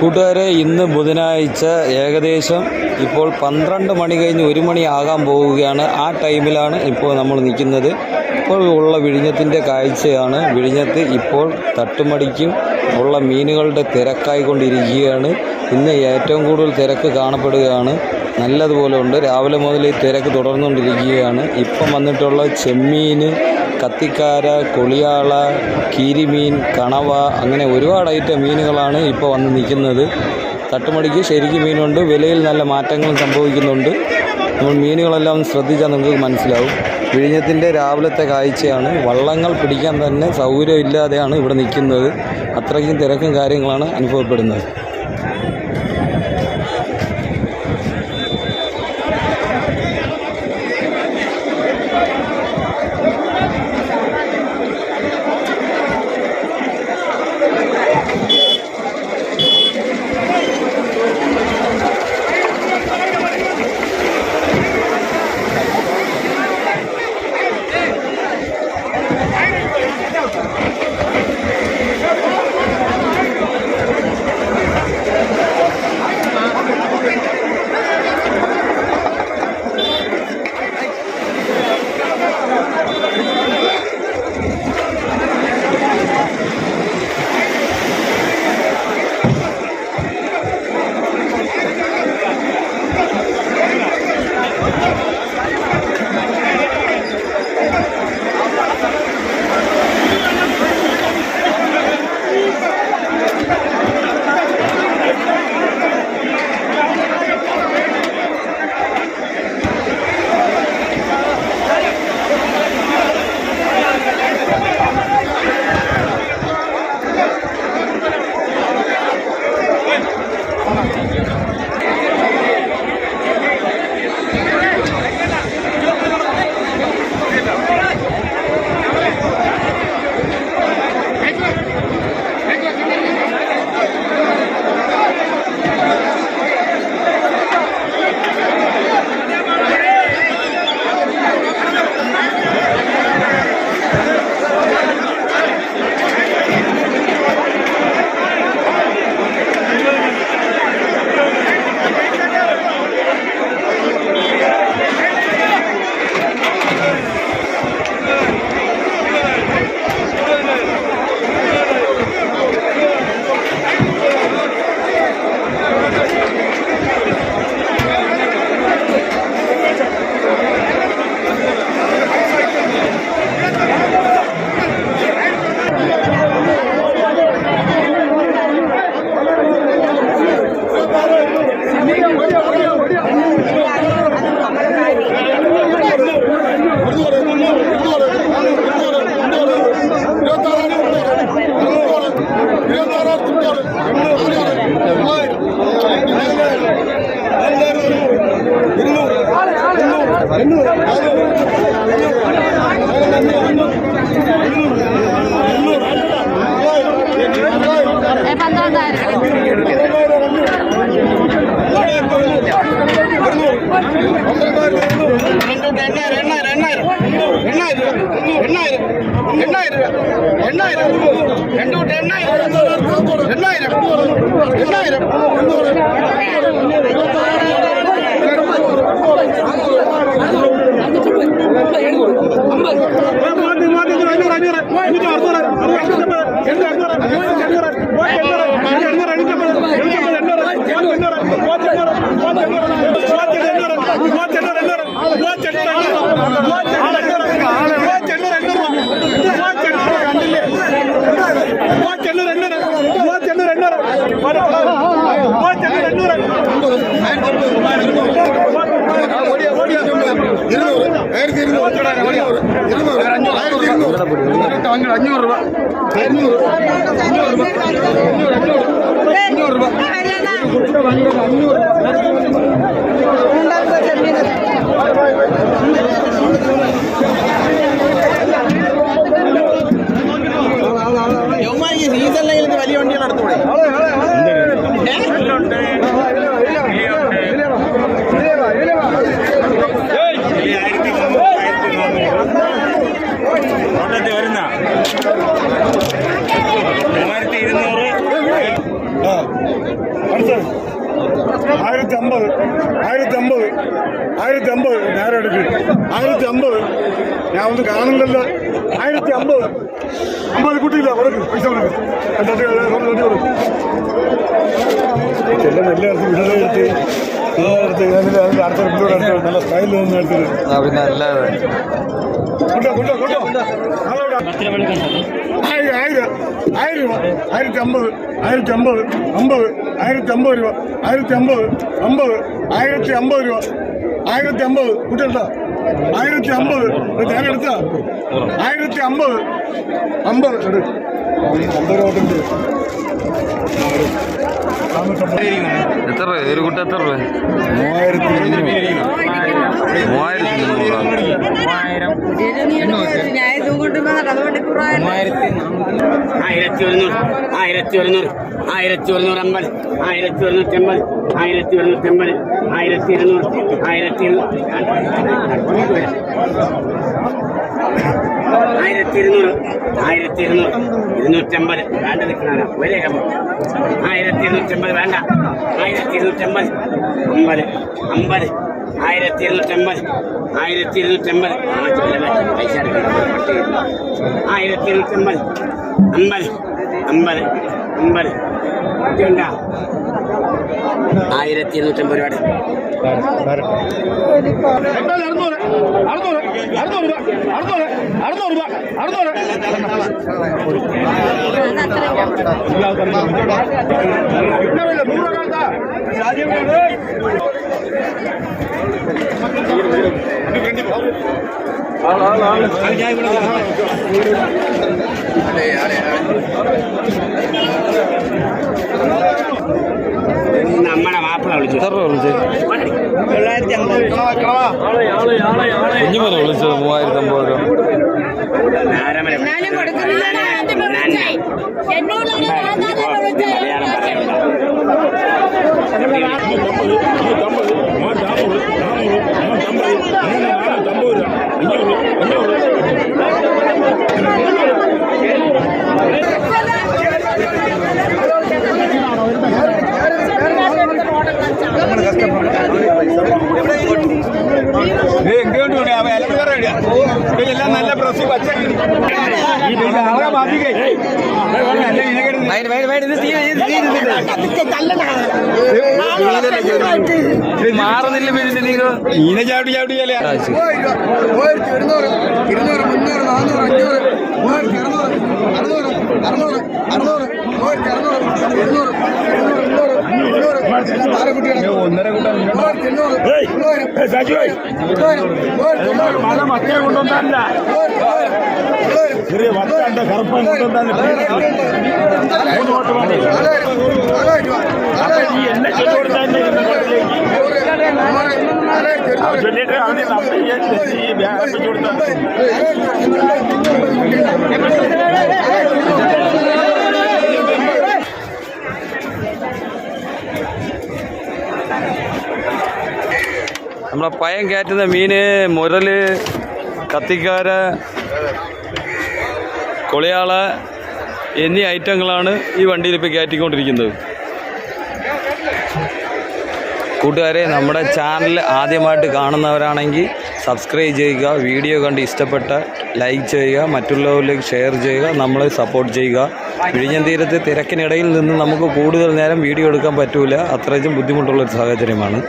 കൂട്ടുകാരെ ഇന്ന് ബുധനാഴ്ച ഏകദേശം ഇപ്പോൾ പന്ത്രണ്ട് മണി കഴിഞ്ഞ് ഒരു മണി ആകാൻ പോവുകയാണ്. ആ ടൈമിലാണ് ഇപ്പോൾ നമ്മൾ നിൽക്കുന്നത്. ഇപ്പോൾ ഉള്ള വിഴിഞ്ഞത്തിന്റെ കാഴ്ചയാണ്. വിഴിഞ്ഞത്ത് ഇപ്പോൾ തട്ടുമടിക്കും. ഉള്ള മീനുകളുടെ തിരക്കായിക്കൊണ്ടിരിക്കുകയാണ് ഇന്ന് ഏറ്റവും കൂടുതൽ തിരക്ക് കാണപ്പെടുകയാണ്. നല്ലതുപോലെ ഉണ്ട്. രാവിലെ മുതൽ ഈ തിരക്ക് തുടർന്നുകൊണ്ടിരിക്കുകയാണ്. ഇപ്പം വന്നിട്ടുള്ള ചെമ്മീൻ കത്തിക്കാര കൊളിയാള കീരിമീൻ കണവ അങ്ങനെ ഒരുപാട് ഐറ്റം മീനുകളാണ് ഇപ്പോൾ വന്ന് നിൽക്കുന്നത്. തട്ടുമടിക്ക് ശരിക്കും മീനുണ്ട്. വിലയിൽ നല്ല മാറ്റങ്ങൾ സംഭവിക്കുന്നുണ്ട്. നമ്മൾ മീനുകളെല്ലാം ശ്രദ്ധിച്ചാൽ നിങ്ങൾക്ക് മനസ്സിലാവും. വിഴിഞ്ഞത്തിന്റെ രാവിലത്തെ കാഴ്ചയാണ്. വള്ളങ്ങൾ പിടിക്കാൻ തന്നെ സൗകര്യമില്ലാതെയാണ് ഇവിടെ നിൽക്കുന്നത്. അത്രയ്ക്കും തിരക്കും കാര്യങ്ങളാണ് അനുഭവപ്പെടുന്നത്. எண்ணாயிரம் ரெண்டு விட்டு எண்ணாயிரம் எண்ணாயிரம் எண்ணாயிரம் ஐநூறு ஐநூறு ஐநூறு ஐநூறு ஐநூறு ஐநூறு ஐநூறு ஐநூறு ஐநூறு ஆயிரத்தி இருநூறு இருநூறு இருநூறு ஆயிரத்தி இருநூறு வாங்க அஞ்சூறு ரூபா ஐநூறு அஞ்சூறு ரூபா அஞ்சூறு அஞ்சூறு ரூபா அஞ்சூறு ரூபா வாங்க அஞ்சூறு ரூபா അമ്പത്. ആയിരത്തി അമ്പത്. ആയിരത്തി അമ്പത്. നേരെ എടുക്ക്. ആയിരത്തി അമ്പത്. ഞാൻ ഒന്ന് കാണില്ലല്ലോ ആയിരത്തി അമ്പത്. അമ്പത് കുട്ടിയില്ല. കൊടുക്കും. പൈസ കൊടുക്കും. തട്ടി നല്ല അതിന്റെ അടുത്ത നല്ല സ്റ്റൈലിൽ നിന്ന് എടുത്തത് പിന്നെ അല്ലാതെ. ആയിരം ആയിരം ആയിരം രൂപ. ആയിരത്തി അമ്പത് ആയിരത്തി അമ്പത് അമ്പത് ആയിരത്തി അമ്പത് രൂപ. ആയിരത്തി അമ്പത് അമ്പത് ആയിരത്തി അമ്പത് രൂപ. ആയിരത്തി അമ്പത് കുട്ടികളുടെ ആയിരത്തി അമ്പത്. ഞാൻ എടുത്ത ആയിരത്തി അമ്പത് അമ്പത്. രൂപ എത്ര രൂപ? ഒരു കുട്ടി എത്ര രൂപ? മൂവായിരത്തി മൂവായിരത്തി അതുകൊണ്ട് ആയിരത്തി ഒരുന്നൂറ് ആയിരത്തി ഒരുന്നൂറ് ആയിരത്തി ഒരുന്നൂറ് അമ്പത്. ആയിരത്തി ഒരുന്നൂറ്റി ആയിരത്തി ഒരുന്നൂറ്റി ആയിരത്തി ഇരുന്നൂറ് ആയിരത്തി ആയിരത്തി ഇരുന്നൂറ് ആയിരത്തി ഇരുന്നൂറ് ഇരുന്നൂറ്റമ്പത് വേണ്ട നിൽക്കണ ഒരേ ആയിരത്തി ഇരുന്നൂറ്റമ്പത് വേണ്ട ആയിരത്തി ഇരുന്നൂറ്റമ്പത് അമ്പത് അമ്പത്. ஆயிரத்தி இருநூற்றம்பது ஆயிரத்தி இருநூற்றம்பது பைசா ஆயிரத்தி இருநூற்றம்பது ஐம்பது ஐம்பது ஐம்பது உண்டா ஆயிரத்தி இருநூற்றம்பது ரூபாய் அம்மா மாப்பிள்ள விழிச்சு தொள்ளாயிரத்தி மூவாயிரத்தி ஐம்பது ரூபா மலையாளம் വിളിച്ചു നല്ല രൂപ വിളിച്ചത് ആളെ അമ്പത് മാറുന്നില്ല പിന്നെ നീങ്ങോ ഈനെ ചാവട്ടി ചാവട്ടിയല്ലേ മൂവായിരത്തി ഇരുന്നൂറ് ഇരുന്നൂറ് മുന്നൂറ് നാനൂറ് അഞ്ഞൂറ് മൂവായിരത്തി അറുന്നൂറ് അറുന്നൂറ് അറുന്നൂറ് അറുന്നൂറ് മൂവായിരത്തി അറുന്നൂറ് എഴുന്നൂറ് എഴുന്നൂറ് എണ്ണൂറ് എണ്ണൂറ് താരെ കുട്ടികളെ ഒന്നര കൂട്ടം മൂവായിരത്തി എണ്ണൂറ് തൊള്ളായിരം മൂവായിരത്തി എണ്ണൂറ് മഴ മറ്റേ കൊണ്ടുവന്നല്ല ചെറിയ വട്ടാണ്ട് കറുപ്പം കൊണ്ടുവന്നാല് ഈ എന്നെ ചൊല്ലിക്കൊടുത്തന്നെ ചൊല്ലിട്ട് അവന് നമ്മൾ ഈ വ്യാപിച്ചു കൊടുത്ത നമ്മളെ പയം കയറ്റുന്ന മീന് മുരല് കത്തിക്കാര കൊളിയാള എന്നീ ഐറ്റങ്ങളാണ് ഈ വണ്ടിയിൽ ഇപ്പോൾ കയറ്റിക്കൊണ്ടിരിക്കുന്നത്. കൂട്ടുകാരെ നമ്മുടെ ചാനൽ ആദ്യമായിട്ട് കാണുന്നവരാണെങ്കിൽ സബ്സ്ക്രൈബ് ചെയ്യുക വീഡിയോ കണ്ട് ഇഷ്ടപ്പെട്ട ലൈക്ക് ചെയ്യുക മറ്റുള്ളവരിലേക്ക് ഷെയർ ചെയ്യുക നമ്മളെ സപ്പോർട്ട് ചെയ്യുക. വിഴിഞ്ഞം തീരത്ത് തിരക്കിനിടയിൽ നിന്ന് നമുക്ക് കൂടുതൽ നേരം വീഡിയോ എടുക്കാൻ പറ്റില്ല അത്രയും ബുദ്ധിമുട്ടുള്ളൊരു സാഹചര്യമാണ്.